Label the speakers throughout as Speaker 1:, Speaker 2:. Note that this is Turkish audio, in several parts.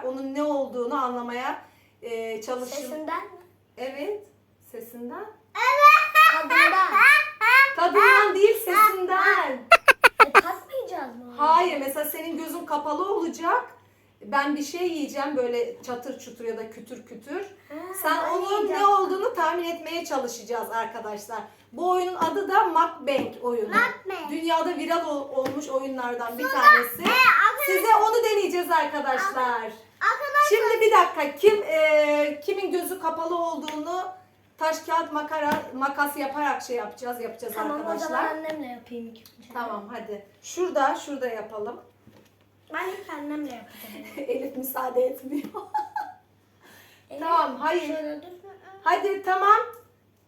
Speaker 1: bakarak onun ne olduğunu anlamaya e, çalışın.
Speaker 2: Sesinden mi?
Speaker 1: Evet. Sesinden.
Speaker 2: Tadından.
Speaker 1: Tadından değil sesinden.
Speaker 2: e, tatmayacağız mı?
Speaker 1: Hayır mesela senin gözün kapalı olacak. Ben bir şey yiyeceğim böyle çatır çutur ya da kütür kütür.
Speaker 2: Ha,
Speaker 1: Sen onun ne olduğunu tahmin etmeye çalışacağız arkadaşlar. Bu oyunun adı da Mukbang oyunu.
Speaker 2: Mukbang.
Speaker 1: Dünyada viral ol- olmuş oyunlardan bir tanesi. Size onu deneyeceğiz arkadaşlar.
Speaker 2: Arkadaşlar.
Speaker 1: Şimdi bir dakika kim e, kimin gözü kapalı olduğunu taş kağıt makara makas yaparak şey yapacağız yapacağız
Speaker 2: Tamam o zaman
Speaker 1: arkadaşlar.
Speaker 2: annemle yapayım ilk önce.
Speaker 1: Tamam hadi. Şurada şurada yapalım.
Speaker 2: Ben ilk annemle yapacağım.
Speaker 1: Elif müsaade etmiyor. Tamam, hayır.
Speaker 2: Şöyle dur.
Speaker 1: Hadi tamam.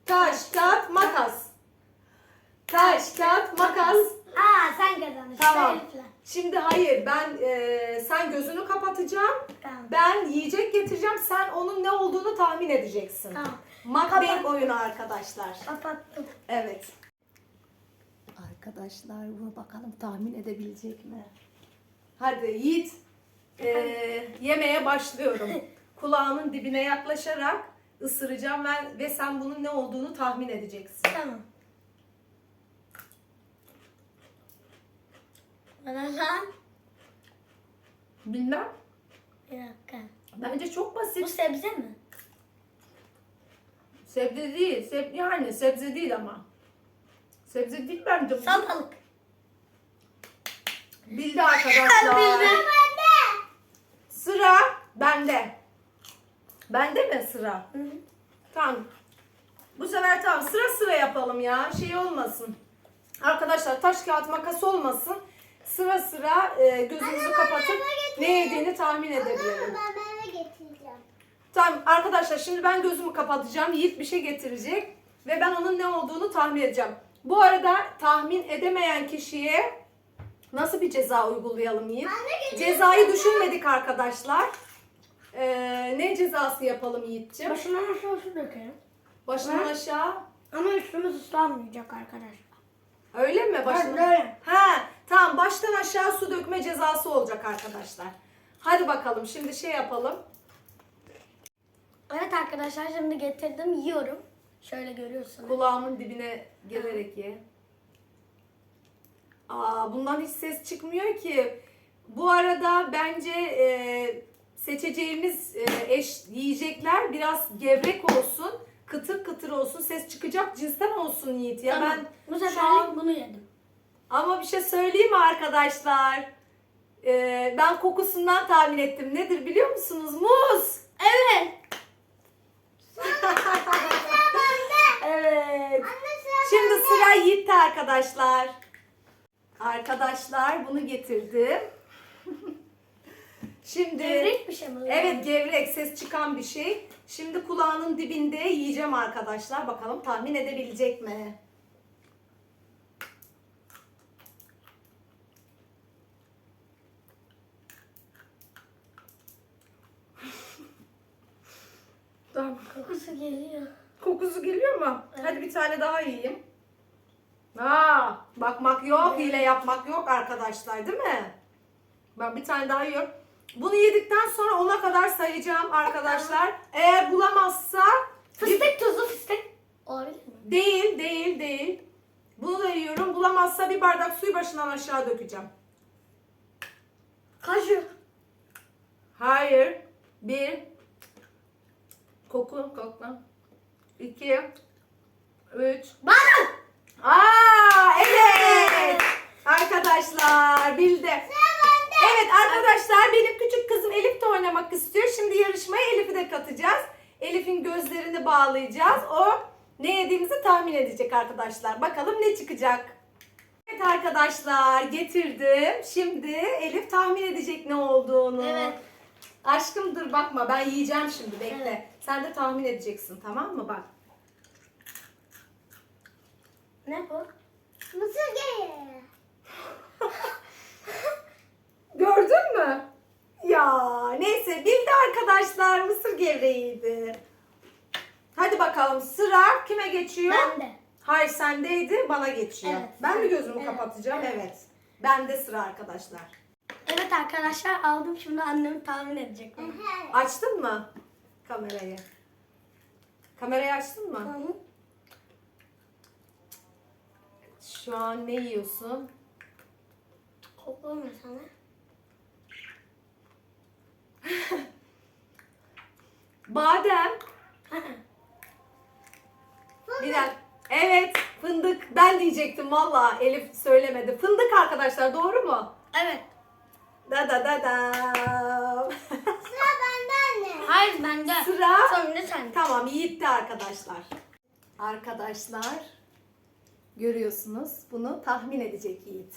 Speaker 1: Taş, kağıt, makas. Taş, kağıt, makas.
Speaker 2: Aa sen kazandın.
Speaker 1: Tamam.
Speaker 2: Elif'le.
Speaker 1: Şimdi hayır ben e, sen gözünü kapatacaksın.
Speaker 2: Tamam.
Speaker 1: Ben yiyecek getireceğim. Sen onun ne olduğunu tahmin edeceksin.
Speaker 2: Tamam. Kapat.
Speaker 1: oyunu arkadaşlar.
Speaker 2: Kapattım.
Speaker 1: Evet. Arkadaşlar bunu bakalım tahmin edebilecek mi? Hadi Yiğit. e, yemeye başlıyorum. Kulağının dibine yaklaşarak ısıracağım ve, ve sen bunun ne olduğunu tahmin edeceksin.
Speaker 2: Tamam. Lan.
Speaker 1: Bilmem.
Speaker 2: Bir dakika.
Speaker 1: Bence çok
Speaker 2: Bu
Speaker 1: basit.
Speaker 2: sebze mi?
Speaker 1: Sebze değil. Seb yani sebze değil ama. Sebze değil bence. bu.
Speaker 2: Salatalık.
Speaker 1: Bildi arkadaşlar. Sıra bende. Bende mi sıra?
Speaker 2: Hı hı.
Speaker 1: Tamam. Bu sefer tamam sıra sıra yapalım ya. Şey olmasın. Arkadaşlar taş kağıt makas olmasın. Sıra sıra e, gözümüzü kapatıp ne yediğini tahmin edebilelim.
Speaker 2: Ben meyve getireceğim.
Speaker 1: Tamam arkadaşlar şimdi ben gözümü kapatacağım. Yiğit bir şey getirecek. Ve ben onun ne olduğunu tahmin edeceğim. Bu arada tahmin edemeyen kişiye nasıl bir ceza uygulayalım Yiğit? Cezayı düşünmedik arkadaşlar. Ee, ne cezası yapalım Yiğit'ciğim?
Speaker 2: Başına aşağı su dökelim.
Speaker 1: Başından aşağı.
Speaker 2: Ama üstümüz ıslanmayacak arkadaşlar.
Speaker 1: Öyle mi? Başından...
Speaker 2: Böyle.
Speaker 1: Ha, tamam baştan aşağı su dökme cezası olacak arkadaşlar. Hadi bakalım şimdi şey yapalım.
Speaker 2: Evet arkadaşlar şimdi getirdim yiyorum. Şöyle görüyorsunuz.
Speaker 1: Kulağımın dibine gelerek ye. Aa, bundan hiç ses çıkmıyor ki. Bu arada bence e, seçeceğimiz e, eş yiyecekler biraz gevrek olsun. Kıtır kıtır olsun. Ses çıkacak cinsten olsun Yiğit ya.
Speaker 2: Tamam.
Speaker 1: Ben
Speaker 2: Bu
Speaker 1: şu an
Speaker 2: bunu yedim.
Speaker 1: Ama bir şey söyleyeyim mi arkadaşlar? Ee, ben kokusundan tahmin ettim. Nedir biliyor musunuz? Muz.
Speaker 2: Evet.
Speaker 1: Evet. Şimdi sıra Yiğit'te arkadaşlar. Arkadaşlar bunu getirdim. Şimdi
Speaker 2: Gevrek bir şey mi?
Speaker 1: Evet gevrek ses çıkan bir şey. Şimdi kulağının dibinde yiyeceğim arkadaşlar. Bakalım tahmin edebilecek mi? Tamam.
Speaker 2: Kokusu geliyor.
Speaker 1: Kokusu geliyor mu? Hadi bir tane daha yiyeyim. Aa, bakmak yok, hile yapmak yok arkadaşlar değil mi? Ben bir tane daha yiyorum. Bunu yedikten sonra ona kadar sayacağım arkadaşlar. Eğer bulamazsa
Speaker 2: Fıstık tuzu fıstık. Olabilir mi?
Speaker 1: değil, değil, değil. Bunu da yiyorum. Bulamazsa bir bardak suyu başından aşağı dökeceğim.
Speaker 2: Kaju.
Speaker 1: Hayır. Bir. Koku, kokla. İki. Üç.
Speaker 2: Bana.
Speaker 1: Aa evet. Arkadaşlar bildi. Evet arkadaşlar benim küçük kızım Elif de oynamak istiyor. Şimdi yarışmaya Elif'i de katacağız. Elif'in gözlerini bağlayacağız. O ne yediğimizi tahmin edecek arkadaşlar. Bakalım ne çıkacak. Evet arkadaşlar getirdim. Şimdi Elif tahmin edecek ne olduğunu.
Speaker 2: Evet.
Speaker 1: Aşkım dur bakma ben yiyeceğim şimdi bekle.
Speaker 2: Evet.
Speaker 1: Sen de tahmin edeceksin tamam mı bak.
Speaker 2: Ne bu?
Speaker 3: Mısır gevreği.
Speaker 1: Gördün mü? Ya neyse bildi arkadaşlar mısır gevreğiydi. Hadi bakalım sıra kime geçiyor?
Speaker 2: Ben de.
Speaker 1: Hayır sendeydi bana geçiyor.
Speaker 2: Evet.
Speaker 1: ben mi gözümü
Speaker 2: Evet.
Speaker 1: kapatacağım?
Speaker 2: Evet.
Speaker 1: Evet. Bende sıra arkadaşlar.
Speaker 2: Evet arkadaşlar aldım şimdi annem tahmin edecek.
Speaker 1: Açtın mı kamerayı? Kamerayı açtın mı?
Speaker 2: Hı.
Speaker 1: Şu an ne yiyorsun?
Speaker 2: Kokluyor mu sana?
Speaker 1: Badem.
Speaker 2: Hı hı.
Speaker 1: Bir dakika. Evet fındık. Ben diyecektim valla Elif söylemedi. Fındık arkadaşlar doğru mu?
Speaker 2: evet.
Speaker 1: Da da da da.
Speaker 2: Hayır bende.
Speaker 1: Sıra.
Speaker 2: Sonra sen.
Speaker 1: Tamam Yiğit'te arkadaşlar. Arkadaşlar görüyorsunuz bunu tahmin edecek Yiğit.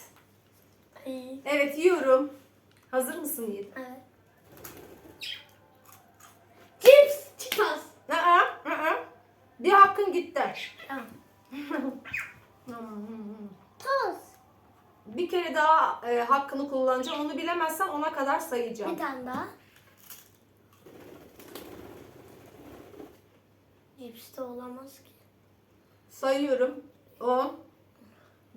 Speaker 2: İyi.
Speaker 1: Evet yiyorum. Hazır mısın Yiğit?
Speaker 2: Evet. Cips. Çitos.
Speaker 1: Aa, aa. Bir hakkın gitti.
Speaker 3: Toz.
Speaker 1: Bir kere daha e, hakkını kullanacağım. Onu bilemezsen ona kadar
Speaker 2: Bir
Speaker 1: sayacağım.
Speaker 2: tane daha. Cips de olamaz ki.
Speaker 1: Sayıyorum. 10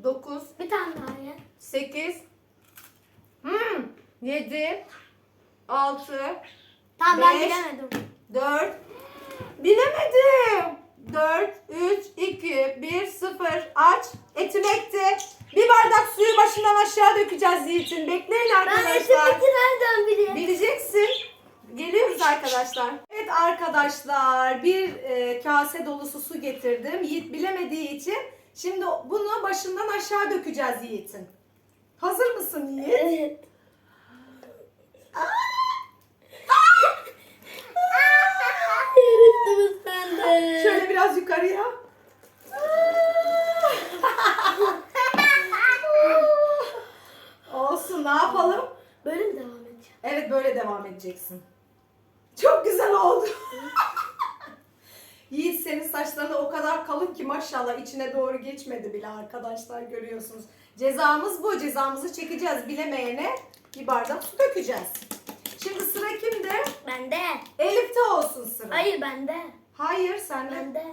Speaker 1: 9
Speaker 2: Bir tane daha ye.
Speaker 1: 8 hmm, 7 6
Speaker 2: Tamam ben
Speaker 1: Beş.
Speaker 2: bilemedim.
Speaker 1: 4 Bilemedim. 4 3 2 1 0 aç. Etim ekti. Bir bardak suyu başından aşağı dökeceğiz Yiğit'in. Bekleyin
Speaker 2: Ben
Speaker 1: arkadaşlar.
Speaker 2: etimeki nereden bileyim?
Speaker 1: Bileceksin. Geliyoruz arkadaşlar. Evet arkadaşlar bir e, kase dolusu su getirdim. Yiğit bilemediği için şimdi bunu başından aşağı dökeceğiz Yiğit'in. Hazır mısın Yiğit?
Speaker 2: Evet.
Speaker 1: Şöyle biraz yukarıya. Olsun ne yapalım?
Speaker 2: Böyle mi devam edeceğim?
Speaker 1: Evet böyle devam edeceksin. Çok güzel oldu. Yiğit senin saçların o kadar kalın ki maşallah içine doğru geçmedi bile arkadaşlar görüyorsunuz. Cezamız bu. Cezamızı çekeceğiz. Bilemeyene bir bardak su dökeceğiz. Şimdi sıra kimde?
Speaker 2: Bende.
Speaker 1: Elif'te olsun sıra.
Speaker 2: Hayır bende.
Speaker 1: Hayır sende.
Speaker 2: Bende.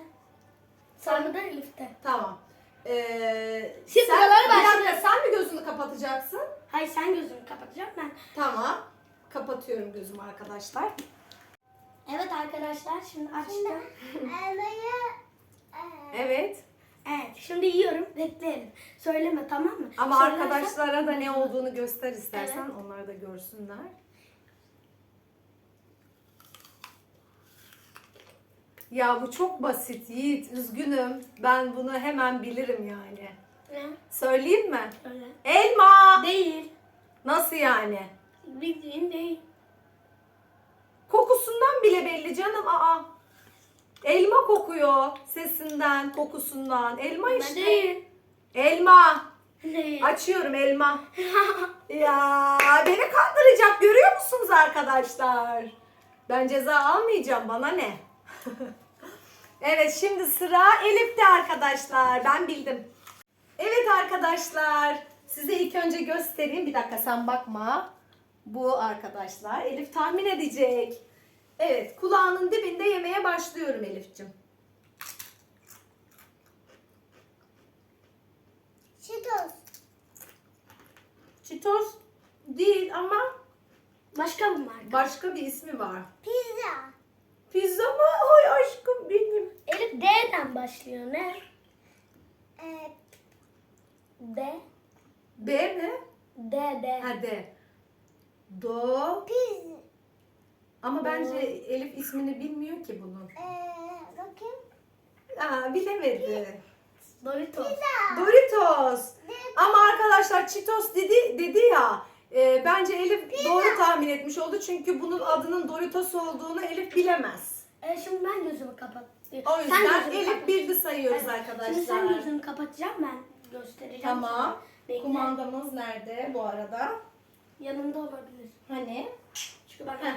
Speaker 2: Sonra da Elif'te.
Speaker 1: Tamam. Ee,
Speaker 2: Şimdi
Speaker 1: sen,
Speaker 2: buraları
Speaker 1: bir dakika, sen mi gözünü kapatacaksın?
Speaker 2: Hayır sen gözünü kapatacağım ben.
Speaker 1: Tamam. Kapatıyorum gözümü arkadaşlar.
Speaker 2: Evet arkadaşlar şimdi açtım.
Speaker 3: Elmayı.
Speaker 1: Evet.
Speaker 2: Evet şimdi yiyorum bekleyelim. Söyleme tamam mı?
Speaker 1: Ama
Speaker 2: Söylersen-
Speaker 1: arkadaşlara da ne olduğunu göster istersen onlar da görsünler. Ya bu çok basit Yiğit. Üzgünüm. Ben bunu hemen bilirim yani.
Speaker 2: Ne?
Speaker 1: Söyleyeyim mi?
Speaker 2: Söyle.
Speaker 1: Elma.
Speaker 2: Değil.
Speaker 1: Nasıl yani?
Speaker 2: Bildiğin değil.
Speaker 1: Kokusundan bile belli canım. Aa. Elma kokuyor. Sesinden, kokusundan. Elma işte.
Speaker 2: değil.
Speaker 1: Elma.
Speaker 2: Değil.
Speaker 1: Açıyorum elma. Ya beni kandıracak görüyor musunuz arkadaşlar? Ben ceza almayacağım bana ne? evet şimdi sıra Elif'te arkadaşlar. Ben bildim. Evet arkadaşlar size ilk önce göstereyim. Bir dakika sen bakma. Bu arkadaşlar. Elif tahmin edecek. Evet kulağının dibinde yemeye başlıyorum Elif'cim.
Speaker 3: Cheetos.
Speaker 1: Çitos değil ama
Speaker 2: Başka bir marka.
Speaker 1: başka bir ismi var.
Speaker 3: Pizza.
Speaker 1: Pizza mı? Ay aşkım benim.
Speaker 2: Elif D'den başlıyor ne?
Speaker 3: Ee,
Speaker 2: D.
Speaker 1: B mi?
Speaker 2: D D.
Speaker 1: Hadi. Do.
Speaker 3: pizza.
Speaker 1: Ama bence Elif ismini bilmiyor ki bunun.
Speaker 3: Ee, bakayım.
Speaker 1: Aa bilemedi.
Speaker 2: Doritos.
Speaker 1: Doritos. Ama arkadaşlar Cheetos dedi dedi ya. e, bence Elif doğru tahmin etmiş oldu. Çünkü bunun adının Doritos olduğunu Elif bilemez.
Speaker 2: E, şimdi ben gözümü kapat.
Speaker 1: O yüzden
Speaker 2: gözünü
Speaker 1: Elif
Speaker 2: kapat.
Speaker 1: bildi sayıyoruz
Speaker 2: Evet,
Speaker 1: arkadaşlar.
Speaker 2: Şimdi sen gözünü kapatacağım ben göstereceğim.
Speaker 1: Tamam.
Speaker 2: sana. Bekle.
Speaker 1: Kumandamız nerede bu arada?
Speaker 2: Yanında olabilir.
Speaker 1: Hani?
Speaker 2: Çünkü ben
Speaker 1: Heh.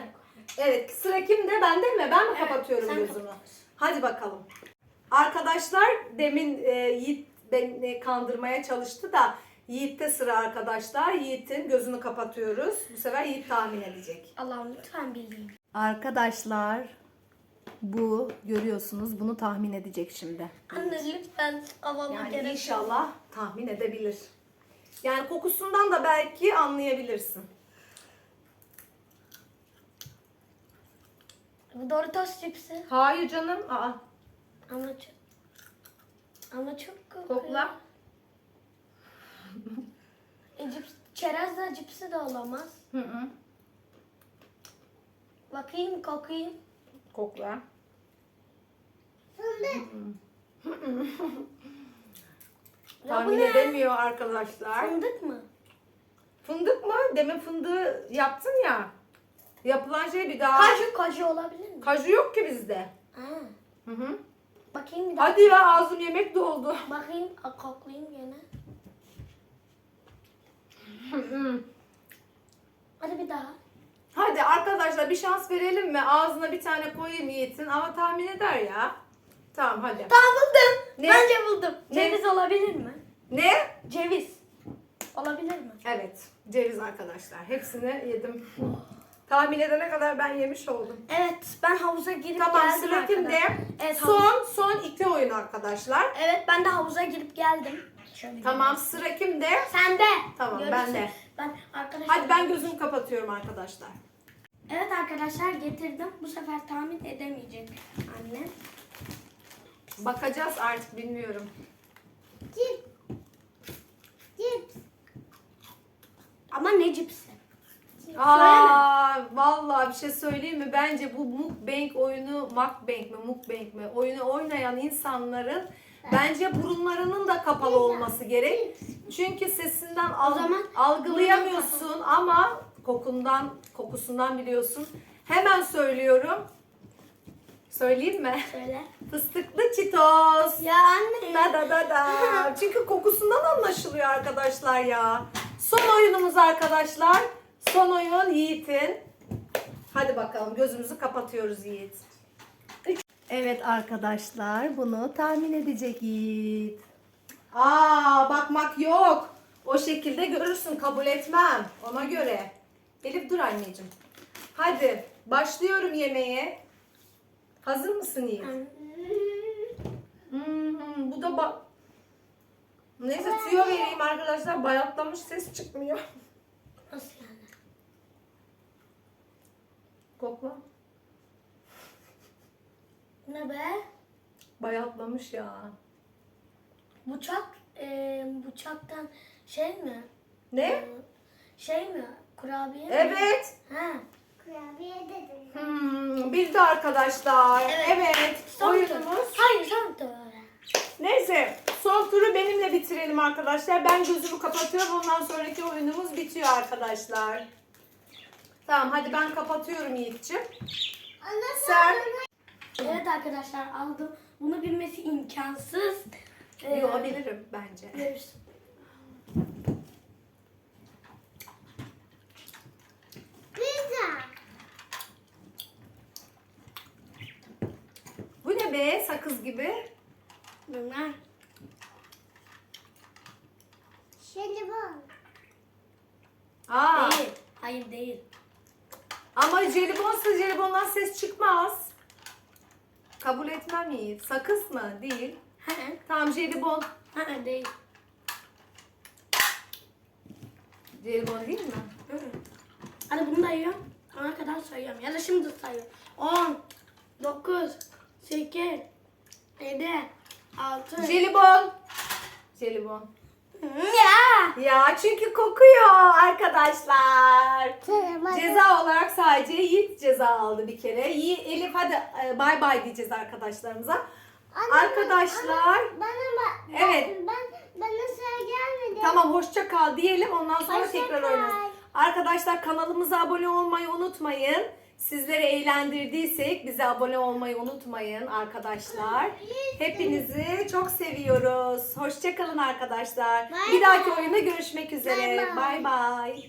Speaker 1: Evet sıra kimde? Bende mi? Ben mi
Speaker 2: Evet,
Speaker 1: kapatıyorum gözümü? Hadi bakalım. Arkadaşlar demin e, Yiğit beni kandırmaya çalıştı da Yiğit'te sıra arkadaşlar. Yiğit'in gözünü kapatıyoruz. Bu sefer Yiğit tahmin edecek.
Speaker 2: Allah'ım lütfen bileyim.
Speaker 1: Arkadaşlar bu görüyorsunuz bunu tahmin edecek şimdi.
Speaker 2: Anne lütfen kafama
Speaker 1: Yani
Speaker 2: gerek
Speaker 1: inşallah tahmin edebilir. Yani kokusundan da belki anlayabilirsin.
Speaker 2: Bu Doritos cipsi.
Speaker 1: Hayır canım. Aa,
Speaker 2: Ama çok... Ama çok kokuyor.
Speaker 1: kokla.
Speaker 2: E, cips, çerez de cipsi de olamaz.
Speaker 1: Hı hı.
Speaker 2: Bakayım kokayım.
Speaker 1: Kokla.
Speaker 3: Fındık.
Speaker 1: Tahmin edemiyor arkadaşlar.
Speaker 2: Fındık mı?
Speaker 1: Fındık mı? Demin fındığı yaptın ya. Yapılan şey bir daha.
Speaker 2: Kaju kaju olabilir mi?
Speaker 1: Kaju yok ki bizde.
Speaker 2: Ha.
Speaker 1: Hı hı.
Speaker 2: Bakayım bir daha.
Speaker 1: Hadi ya ağzım yemek doldu.
Speaker 2: Bakayım a, koklayayım gene. Hadi bir daha.
Speaker 1: Hadi arkadaşlar bir şans verelim mi? Ağzına bir tane koyayım Yiğit'in ama tahmin eder ya. Tamam hadi.
Speaker 2: Tamam buldum.
Speaker 1: Ne?
Speaker 2: Bence buldum.
Speaker 1: Ne?
Speaker 2: Ceviz olabilir mi?
Speaker 1: Ne?
Speaker 2: Ceviz. Olabilir mi?
Speaker 1: Evet. Ceviz arkadaşlar. Hepsini yedim. Tahmin edene kadar ben yemiş oldum.
Speaker 2: Evet ben havuza girip
Speaker 1: Tamam
Speaker 2: geldim
Speaker 1: sıra kimde?
Speaker 2: arkadaşlar. Evet, havuz-
Speaker 1: Son son iki oyun arkadaşlar.
Speaker 2: Evet ben de havuza girip geldim. Şöyle
Speaker 1: Tamam sıra kimde?
Speaker 2: Sen de.
Speaker 1: Tamam, ben de.
Speaker 2: Ben arkadaşlar.
Speaker 1: Hadi ben gözümü kapatıyorum arkadaşlar.
Speaker 2: Evet arkadaşlar getirdim. Bu sefer tahmin edemeyecek anne.
Speaker 1: Bakacağız artık bilmiyorum.
Speaker 3: Cips. Cips.
Speaker 2: Ama ne cipsi?
Speaker 1: Aa, vallahi bir şey söyleyeyim mi? Bence bu mukbang oyunu, mukbang mi, mukbang mi? Oyunu oynayan insanların bence burunlarının da kapalı olması gerek. Çünkü sesinden al-
Speaker 2: zaman
Speaker 1: algılayamıyorsun ama kokundan, kokusundan biliyorsun. Hemen söylüyorum. Söyleyeyim mi?
Speaker 2: Söyle.
Speaker 1: Fıstıklı çitos.
Speaker 2: Ya anne.
Speaker 1: Da da da da. Çünkü kokusundan anlaşılıyor arkadaşlar ya. Son oyunumuz arkadaşlar. Son oyun Yiğit'in. Hadi bakalım gözümüzü kapatıyoruz Yiğit. Evet arkadaşlar bunu tahmin edecek Yiğit. Aa bakmak yok. O şekilde görürsün kabul etmem ona göre. Elif dur anneciğim. Hadi başlıyorum yemeğe. Hazır mısın Yiğit? Hmm, bu da ba... Neyse tüyo vereyim arkadaşlar. Bayatlamış ses çıkmıyor.
Speaker 2: Nasıl?
Speaker 1: Kokla.
Speaker 2: Ne be?
Speaker 1: Bayatlamış ya.
Speaker 2: Bıçak, e, bıçaktan şey mi?
Speaker 1: Ne?
Speaker 2: E, Şey mi? Kurabiye mi?
Speaker 1: Evet.
Speaker 2: Ha.
Speaker 3: Kurabiye dedim.
Speaker 1: Hmm, bildi arkadaşlar.
Speaker 2: Evet.
Speaker 1: Evet.
Speaker 2: Son tur.
Speaker 1: Oyunumuz.
Speaker 2: Hayır son tur.
Speaker 1: Neyse. Son turu benimle bitirelim arkadaşlar. Ben gözümü kapatıyorum. Ondan sonraki oyunumuz bitiyor arkadaşlar. Tamam hadi ben kapatıyorum Yiğit'ciğim. Sen
Speaker 2: Evet arkadaşlar aldım. Bunu bilmesi imkansız. Ee,
Speaker 1: Yo, bilirim bence.
Speaker 2: görürsün.
Speaker 3: Pizza.
Speaker 1: Bu ne be sakız gibi?
Speaker 2: Bilmem.
Speaker 3: Jelibon.
Speaker 1: Aa.
Speaker 2: Değil. Hayır değil.
Speaker 1: Ama jelibonsa jelibondan ses çıkmaz. Kabul etmem Yiğit. Sakız mı? Değil.
Speaker 2: Ha,
Speaker 1: Tamam jelibon.
Speaker 2: değil.
Speaker 1: Jelibon değil mi?
Speaker 2: Hı hı. Hadi bunu da yiyorum. Ona kadar sayıyorum. Ya da şimdi sayıyorum. 10, 9, 8, 7, 6.
Speaker 1: Jelibon. Jelibon.
Speaker 2: Ya.
Speaker 1: Ya çünkü kokuyor arkadaşlar.
Speaker 3: Ceza.
Speaker 1: Olarak sadece Yiğit ceza aldı bir kere. Yiğit, Elif hadi e, bay bay diyeceğiz arkadaşlarımıza. Arkadaşlar
Speaker 3: Bana bak.
Speaker 1: Evet.
Speaker 3: Ben, bana sıra gelmedi.
Speaker 1: Tamam hoşça kal diyelim ondan sonra
Speaker 3: Hoşça
Speaker 1: tekrar oynarız. Arkadaşlar kanalımıza abone olmayı unutmayın. Sizleri eğlendirdiysek bize abone olmayı unutmayın arkadaşlar. Hepinizi çok seviyoruz. Hoşça kalın arkadaşlar. Bir dahaki oyunda görüşmek üzere. Bay bay.